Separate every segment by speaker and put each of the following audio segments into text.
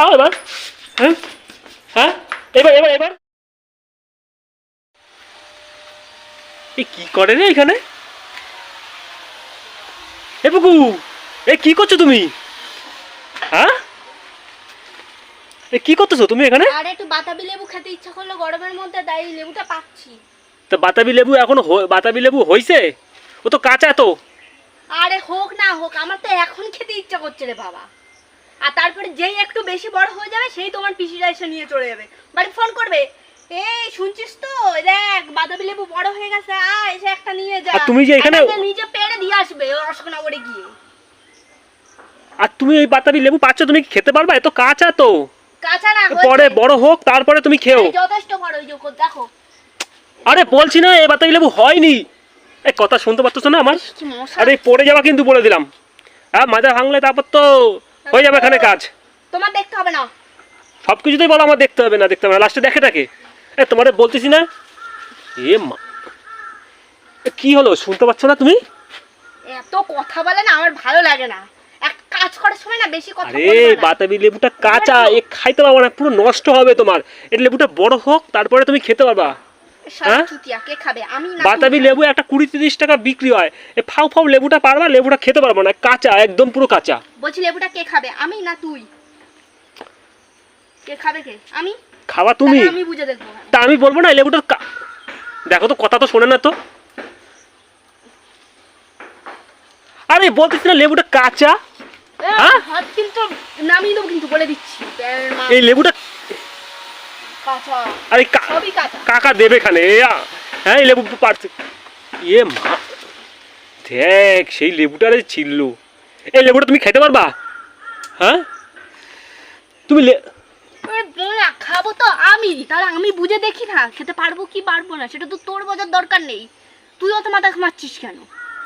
Speaker 1: খাও এবার। হ্যাঁ? হ্যাঁ? এবার এবার এবার। এ কি করে রে এখানে? এ বুকু এ কি করছ তুমি? হ্যাঁ? এ কি করতেছো তুমি এখানে?
Speaker 2: আর একটু বাতাবি লেবু খেতে ইচ্ছা করল গরমের মধ্যে তাই লেবুটা পাচ্ছি।
Speaker 1: তো বাতাবি লেবু এখন বাতাবি লেবু হইছে? ও তো কাঁচা তো।
Speaker 2: আরে হোক না হোক আমার তো এখন খেতে ইচ্ছা করছে রে বাবা। আর তারপরে যেই একটু বেশি বড় হয়ে যাবে সেই তোমার পিসিরা এসে নিয়ে চলে যাবে। বাড়ি ফোন করবে এই শুনছিস তো? দেখ বাতাবি লেবু বড় হয়ে গেছে এসে একটা নিয়ে যা।
Speaker 1: আর তুমি যে এখানে-
Speaker 2: নিজে পেড়ে দিয়ে আসবে গিয়ে।
Speaker 1: আর তুমি এই বাতাবি লেবু পাচ্ছ তুমি খেতে পারবা? এত কাঁচা তো।
Speaker 2: কাঁচা না
Speaker 1: পরে বড় হোক তারপরে তুমি খেও।
Speaker 2: যথেষ্ট বড় ওই দেখো।
Speaker 1: আরে বলছি না এই বাতাবি লেবু হয়নি। এই কথা শুনতে পাচ্ছ না আমার? আরে পড়ে যাওয়া কিন্তু বলে দিলাম। হ্যাঁ মাজা ভাঙলে তারপর তো হয়ে যাবে এখানে কাজ।
Speaker 2: তোমার দেখতে হবে না।
Speaker 1: সব কিছুতেই বলো আমার দেখতে হবে না দেখতে হবে না। লাস্টে দেখে টাকে এ বলতেছি না? এ মা। কি হলো? শুনতে পাচ্ছ না তুমি?
Speaker 2: এত কথা বলে না আমার ভালো লাগে না। এক কাজ করার সময় না বেশি কথা
Speaker 1: আরে বাতাবি লেবুটা কাঁচা এ খাইতে পারব না পুরো নষ্ট হবে তোমার। এই লেবুটা বড় হোক তারপরে তুমি খেতে পারবা। হ্যাঁ? বাতাবি লেবু একটা কুড়ি তিরিশ টাকা বিক্রি হয়। এ ফাউ ফাউ লেবুটা পারবা? লেবুটা খেতে পারব না। কাঁচা একদম পুরো কাঁচা।
Speaker 2: বলছি লেবুটা কে খাবে? আমি না তুই? কে খাবে কে? আমি?
Speaker 1: খাওয়া তুমি।
Speaker 2: আমি বুঝে দেখব।
Speaker 1: তা আমি বলব না কা- দেখো তো কথা তো শোনে না তো। আরে বলতেছি না লেবুটা কাঁচা। হ্যাঁ?
Speaker 2: কিন্তু নামিয়ে দেবো কিন্তু বলে দিচ্ছি।
Speaker 1: এই লেবুটা আরে কাকা দেবে এ আ- হ্যাঁ এই লেবু পারছে। ইয়ে মা দেখ সেই লেবুটারে ছিল এই লেবুটা তুমি খেতে পারবা? হ্যাঁ? তুমি
Speaker 2: এ, খাব তো আমি। তাহলে আমি বুঝে দেখি না খেতে পারব কি পারব না সেটা তো তোর বোঝার দরকার নেই। তুই অত মাথা মারছিস কেন?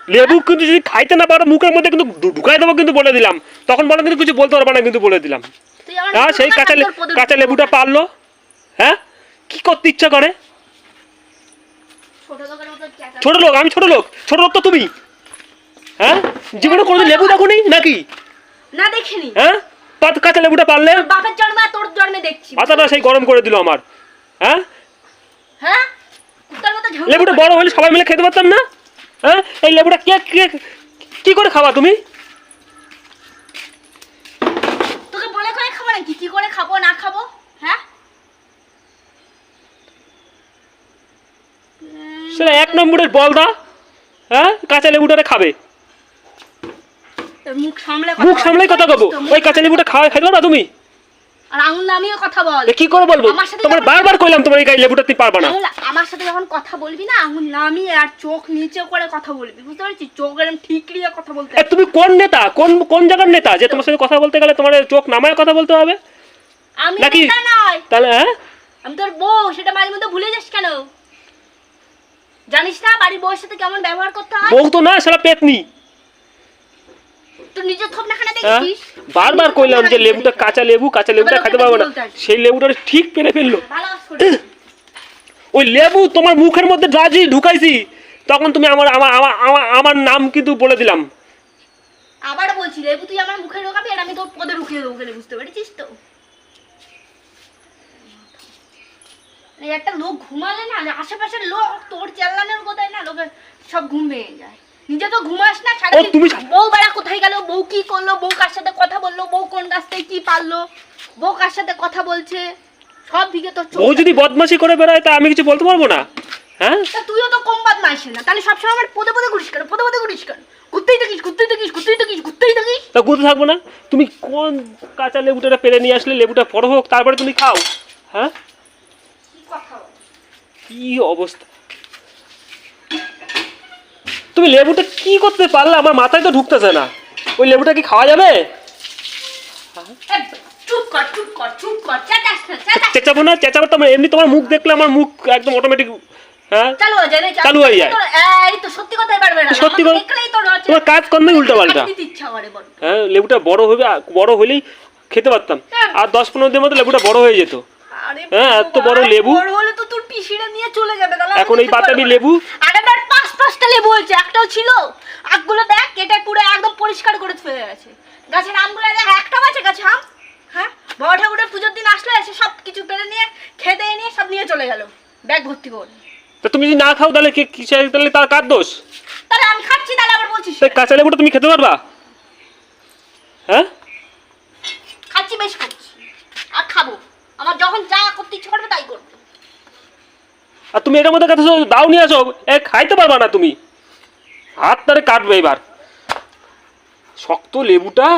Speaker 1: লেবু কিন্তু যদি খাইতে না পারো মুখের মধ্যে কিন্তু ঢুকাই দেবো কিন্তু বলে দিলাম। তখন বলে কিন্তু কিছু বলতে পারবে না কিন্তু বলে দিলাম। হ্যাঁ সেই কাঁচা কাঁচা লেবুটা পারল। হ্যাঁ? কি করতে ইচ্ছা করে?
Speaker 2: ছোট
Speaker 1: লোক আমি ছোট লোক। ছোট লোক তো তুমি। হ্যাঁ? জীবনে কোনোদিন লেবু দেখো নাকি?
Speaker 2: না দেখিনি।
Speaker 1: হ্যাঁ? পাত কাঁচা লেবুটা পারলে?
Speaker 2: বাপের জন্মে আর তোর জন্মে দেখছি।
Speaker 1: মাথাটা সেই গরম করে দিল আমার। হ্যাঁ?
Speaker 2: হ্যাঁ?
Speaker 1: লেবুটা বড় হলে সবাই মিলে খেতে পারতাম না? হ্যাঁ? এই লেবুটা কে কে কি করে খাওয়া তুমি?
Speaker 2: তোকে বলে করে খাব নাকি? কি করে খাব না খাব হ্যাঁ
Speaker 1: সেটা এক নম্বরের বলদা হ্যাঁ? কাঁচা লেবুটারে খাবে।
Speaker 2: মুখ সামলে
Speaker 1: মুখ। কথা কবো ওই কাঁচা লেবুটা খাওয়া খাইতে পারবা তুমি?
Speaker 2: আর আঙুল নামিয়ে কথা বল।
Speaker 1: কি করে বলব? তোমার বারবার কইলাম তোমার এই লেবুটা তুমি পারবা না।
Speaker 2: আমার সাথে যখন কথা বলবি না আঙুল নামিয়ে আর চোখ নিচে করে কথা বলবি বুঝতে পারছিস? চোখ এরকম ঠিকরিয়ে কথা বলতে
Speaker 1: তুমি কোন নেতা? কোন কোন জায়গার নেতা যে তোমার সাথে কথা বলতে গেলে তোমার চোখ নামায় কথা বলতে হবে?
Speaker 2: আমি? নেতা নয়।
Speaker 1: তাহলে হ্যাঁ?
Speaker 2: আমি তোর বউ সেটা মাঝে মধ্যে ভুলে যাস কেন? জানিস না বাড়ির বউয়ের সাথে কেমন ব্যবহার করতে হয়?
Speaker 1: বউ তো না সেটা পেতনি।
Speaker 2: তোর নিজের থোপ না খানা
Speaker 1: হ্যাঁ?
Speaker 2: দেখছিস?
Speaker 1: বারবার কইলাম যে লেবুটা কাঁচা লেবু কাঁচা লেবুটা খেতে পারব না। সেই লেবুটা ঠিক পেরে ফেলল। ওই লেবু তোমার মুখের মধ্যে রাজি ঢুকাইছি তখন তুমি আমার আমার আমার- আমার আমার নাম কিন্তু বলে দিলাম।
Speaker 2: আবার বলছি লেবু তুই আমার মুখে ঢোকাবি আর আমি তোর পদে ঢুকিয়ে দেবো বুঝতে পেরেছিস তো এই একটা লোক ঘুমালে না আশেপাশের লোক তোর চেল্লানোর কোথায় না লোকে সব ঘুম ভেঙে যায়। নিজে তো ঘুমাস না
Speaker 1: তুমি-
Speaker 2: বউ বেড়া কোথায় গেল বউ কি করল বউ কার সাথে কথা বলল বউ কোন গাছ থেকে কি পারল বউ কার সাথে কথা বলছে সব দিকে চোখ
Speaker 1: ও যদি বদমাশি করে বেড়ায় তা আমি কিছু বলতে পারব না? হ্যাঁ?
Speaker 2: তা তুইও তো কম বাদ না তাহলে সবসময় আমার পদে পদে ঘুরিস কেন পদে পদে ঘুরিস কেন? ঘুরতেই থাকিস ঘুরতেই থাকিস ঘুরতেই থাকিস ঘুরতেই থাকিস।
Speaker 1: তা গুতে থাকব না? তুমি কোন কাঁচা লেবুটা পেরে নিয়ে আসলে লেবুটা বড় হোক তারপরে তুমি খাও হ্যাঁ?
Speaker 2: কথা বল?
Speaker 1: কি অবস্থা? তুমি লেবুটা কি করতে পারলে? আমার মাথায় তো ঢুকতেছে না। ওই লেবুটা কি খাওয়া যাবে?
Speaker 2: এ, চুপ কর চুপ কর চুপ কর চেঁচাস না
Speaker 1: চেঁচাবো না চেঁচাবো তো এমনি তোমার মুখ দেখলে আমার মুখ একদম অটোমেটিক হ্যাঁ?
Speaker 2: চালু হয়ে যায়
Speaker 1: চালু হয়ে যায়।
Speaker 2: এই তো সত্যি কথাই পারবে না।
Speaker 1: সত্যি কথা-
Speaker 2: দেখলেই তোর হচ্ছে-
Speaker 1: তোমার কাজ কর্মে উল্টো পাল্টা। হ্যাঁ লেবুটা বড় হবে বড় হলেই খেতে পারতাম। আর দশ পনেরো দিনের মধ্যে লেবুটা বড় হয়ে যেত। হ্যাঁ, এত বড় লেবু।
Speaker 2: হলে তো তোর পিসিরা নিয়ে চলে যাবে তাহলে
Speaker 1: এখন এই বাতাবি লেবু?
Speaker 2: আরে আমার পাঁচ পাঁচটা লেবু হয়েছে একটাও ছিল। আগগুলো দেখ কেটে পুরো একদম পরিষ্কার করে ফেলে গেছে। গাছের আমগুলো দেখ একটাও আছে গাছে আম। হ্যাঁ? বাবা ঠাকুরের পুজোর দিন আসলো এসে সব কিছু পেরে নিয়ে খেতে নিয়ে সব নিয়ে চলে গেল। ব্যাগ ভর্তি করে
Speaker 1: তা তুমি যদি না খাও তাহলে কি তাহলে তার কার দোষ?
Speaker 2: তাহলে আমি খাচ্ছি তাহলে আবার বলছিস
Speaker 1: কাঁচা লেবুটা তুমি খেতে পারবা? হ্যাঁ?
Speaker 2: খাচ্ছি বেশ খাচ্ছি। আর খাব। আমার যখন যা করতে ইচ্ছে করবে তাই করব।
Speaker 1: আর তুমি এটার মধ্যে কথা দাও নিয়ে আসো এ খাইতে পারবা না তুমি। হাত তারে কাটবে এবার। শক্ত লেবুটা।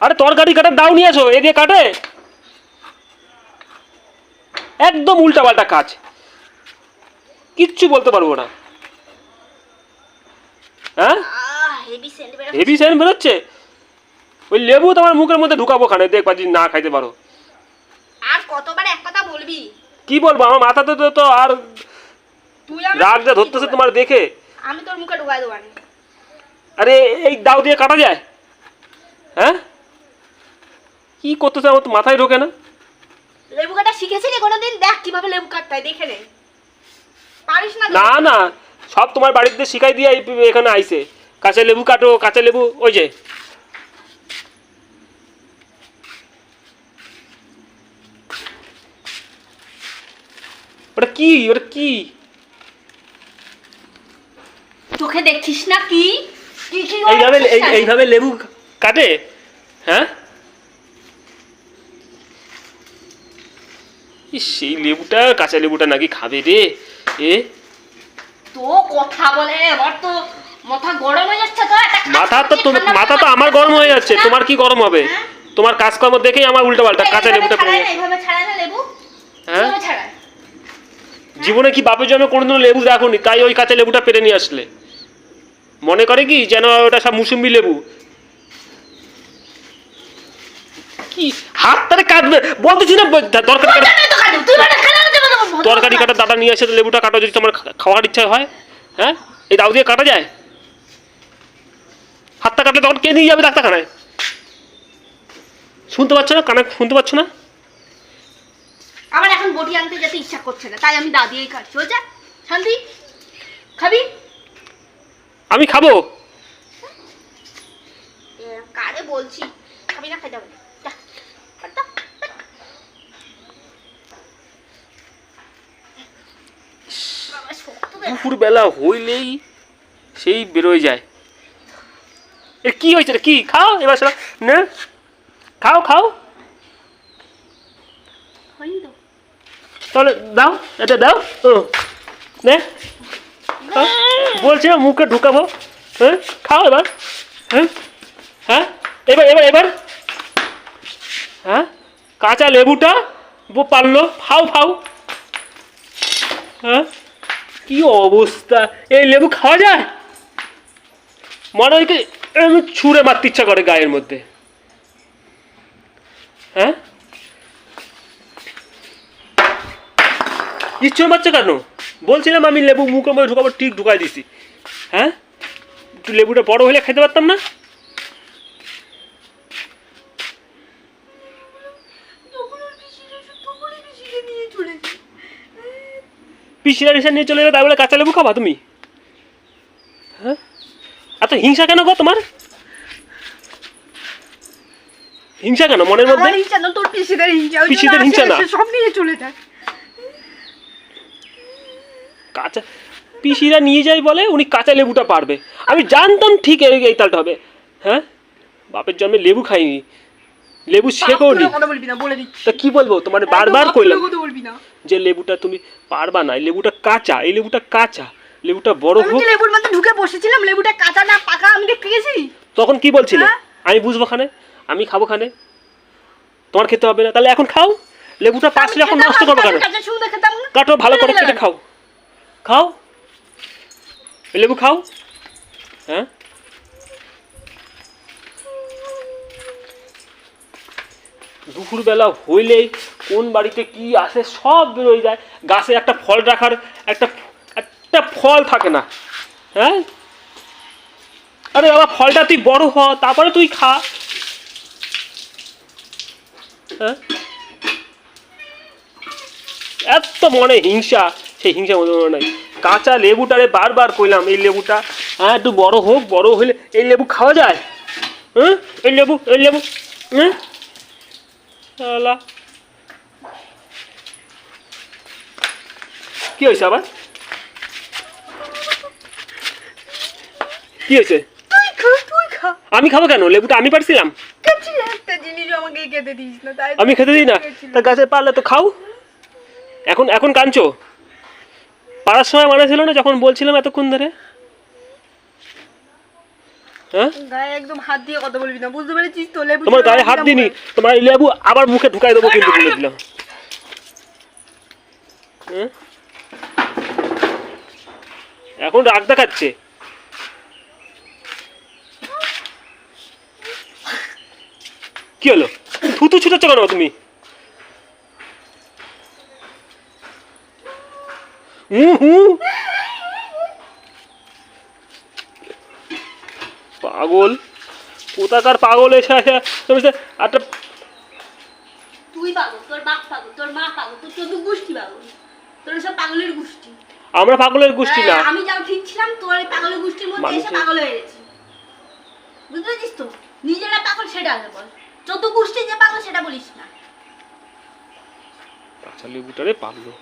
Speaker 1: আরে তরকারি কাটার দাও নিয়ে আসো এ দিয়ে কাটে। একদম উল্টা পাল্টা কাজ। কিচ্ছু বলতে পারব না। হ্যাঁ?
Speaker 2: হেভি সেন্ট বেরো
Speaker 1: হেভি সেন্ট বেরোচ্ছে? ওই লেবু তোমার মুখের মধ্যে ঢুকাবো খানে দেখবা যদি না খাইতে পারো।
Speaker 2: আর কতবার এক কথা বলবি?
Speaker 1: কি বলব আমার মাথাতে তো তো আর
Speaker 2: তুই আমার
Speaker 1: রাগ যা ধরতেছে তোমার দেখে।
Speaker 2: আমি তোর মুখে ঢুকাই দেবো আমি
Speaker 1: আরে এই দাও দিয়ে কাটা যায়। হ্যাঁ? কি করতেছে আমার তো মাথায় ঢোকে না।
Speaker 2: লেবু কাটা শিখেছিলি কোনোদিন? দেখ কীভাবে লেবু কাটতে হয় দেখে নে। পারিস না
Speaker 1: না না সব তোমার বাড়িতে শিখাই দিয়ে এই- এখানে আইছে। কাঁচা লেবু কাটো কাঁচা লেবু ওই যে। কি? ওটা কি?
Speaker 2: চোখে দেখছিস না কি? কি কি
Speaker 1: এইভাবে? এইভাবে লেবু কাটে? হ্যাঁ? সেই লেবুটা কাঁচা লেবুটা নাকি খাবে রে? এ?
Speaker 2: তো কথা বলে এবার তো মাথা গরম হয়ে যাচ্ছে তো
Speaker 1: মাথা তো মাথা তো আমার গরম হয়ে যাচ্ছে তোমার কি গরম হবে?
Speaker 2: হ্যাঁ?
Speaker 1: তোমার কাজকর্ম দেখেই আমার উল্টো পাল্টা কাঁচা লেবুটা পড়ে।
Speaker 2: এইভাবে না লেবু।
Speaker 1: হ্যাঁ? জীবনে কি বাপের জন্য কোনোদিনও লেবু রাখুনি? তাই ওই কাঁচা লেবুটা পেরে নিয়ে আসলে। মনে করে কি যেন ওটা সব মুসুম্বি লেবু? কি? হাত তারে কাটবে বলতেছি না দরকার তরকারি কাটা
Speaker 2: আমি তো কাটবো, তুই বাটা খানা দেবো না, ভদ্র
Speaker 1: তরকারি। কাটা দাদা নিয়ে এসে লেবুটা কাটো যদি তোমার খাওয়ার ইচ্ছা হয়। হ্যাঁ? এই দাও দিয়ে কাটা যায়? হাতটা কাটলে তখন কে নিয়ে যাবে ডাক্তারখানায়? শুনতে পাচ্ছ না? কানে শুনতে পাচ্ছ না?
Speaker 2: আমার এখন বটি আনতে যেতে ইচ্ছা করছে না তাই আমি দা দিয়েই খাচ্ছি ও যা শান্তি খাবি?
Speaker 1: আমি খাব?
Speaker 2: কারে বলছি? খাবি না
Speaker 1: বেলা হইলেই সেই বেরোয় যায়। এ কি হয়েছে রে? কি? খাও এবার না খাও খাও।
Speaker 2: হয়নি তো?
Speaker 1: তাহলে দাও এটা দাও ও নে। হ্যাঁ? বলছি মুখে ঢুকাবো। হ্যাঁ খাও এবার। হ্যাঁ হ্যাঁ এবার এবার এবার। হ্যাঁ কাঁচা লেবুটা বো পারল ফাও ফাও। হ্যাঁ কি অবস্থা? এই লেবু খাওয়া যায়? মনে হয় কি ছুঁড়ে মারতে ইচ্ছা করে গায়ের মধ্যে। হ্যাঁ নিশ্চয় মারছে কেন? বলছিলাম আমি লেবু মুখের মধ্যে ঢুকাবো ঠিক ঢুকাই দিছি। হ্যাঁ? একটু লেবুটা বড় হলে খেতে পারতাম না?
Speaker 2: পিসির নিয়ে
Speaker 1: রিসা নিয়ে চলে গেলে তাই বলে কাঁচা লেবু খাবা তুমি? হ্যাঁ? এত হিংসা কেন গো তোমার? হিংসা কেন মনের মধ্যে?
Speaker 2: হিংসা না, তোর পিসিদের হিংসা।
Speaker 1: পিসিদের হিংসা না?
Speaker 2: সব নিয়ে চলে যায়।
Speaker 1: কাঁচা পিসিরা নিয়ে যায় বলে উনি কাঁচা লেবুটা পারবে। আমি জানতাম ঠিক এই তালটা হবে। হ্যাঁ? বাপের জন্মে লেবু খাইনি। লেবু শেখও নি। তা কি বলব? তোমার বারবার কইলাম। যে লেবুটা তুমি পারবা না লেবুটা কাঁচা এই লেবুটা কাঁচা লেবুটা বড় হোক।
Speaker 2: লেবুর মধ্যে ঢুকে বসেছিলাম? লেবুটা কাঁচা না পাকা? আমি দেখতে গেছি
Speaker 1: তখন কি বলছিলে?
Speaker 2: হ্যাঁ?
Speaker 1: আমি বুঝব খানে? আমি খাব খানে? তোমার খেতে হবে না। তাহলে এখন খাও। লেবুটা পাশলে এখন নষ্ট করব কেন? কাটো ভালো করে কেটে খাও। খাও। লেবু খাও। হ্যাঁ? দুপুরবেলা হইলেই কোন বাড়িতে কি আসে সব বেরোয় যায়। গাছে একটা ফল রাখার একটা একটা ফল থাকে না। হ্যাঁ? আরে বাবা, ফলটা তুই বড় হ, তারপরে তুই খা। হ্যাঁ? এত মনে হিংসা। সেই হিংসা মনে নাই কাঁচা লেবুটারে বারবার কইলাম এই লেবুটা হ্যাঁ একটু বড় হোক বড় হলে এই লেবু খাওয়া যায়? হ্যাঁ এই লেবু এই লেবু হ্যাঁ। কি হয়েছে আবার? কি হয়েছে?
Speaker 2: তুই খা তুই খা।
Speaker 1: আমি খাব কেন? লেবুটা আমি পারছিলাম। আমি খেতে দিই না? তা গাছে পারলে তো খাও। এখন এখন কাঁদছো? পাড়ার সময় মানে ছিল না যখন বলছিলাম এতক্ষণ ধরে? হ্যাঁ?
Speaker 2: গায়ে একদম হাত দিয়ে কথা বলবি না বুঝতে পেরেছিস তো? লেবু
Speaker 1: তোমার গায়ে হাত দিনি তোমার লেবু আবার মুখে ঢুকাই দেবো কিন্তু বলে দিলাম। হ্যাঁ? এখন রাগ দেখাচ্ছে। কি হলো? থুতু ছুটাচ্ছ কেন তুমি? পাগল। কোথাকার পাগল এসে এসে তুমি সে একটা
Speaker 2: তুই পাগল তোর বাপ পাগল তোর মা পাগল তোর চোদ্দ গোষ্ঠী পাগল। তোর সব পাগলের গোষ্ঠী।
Speaker 1: আমরা পাগলের গোষ্ঠী না।
Speaker 2: হ্যাঁ, আমি যাও ঠিক ছিলাম তোর এই পাগলের গোষ্ঠীর মধ্যে এসে পাগল হয়ে গেছি। বুঝতে পেরেছিস তো? নিজেরা পাগল সেটা আগে বল। চোদ্দ গোষ্ঠী যে পাগল সেটা বলিস না।
Speaker 1: লেবুটারে পাগলো।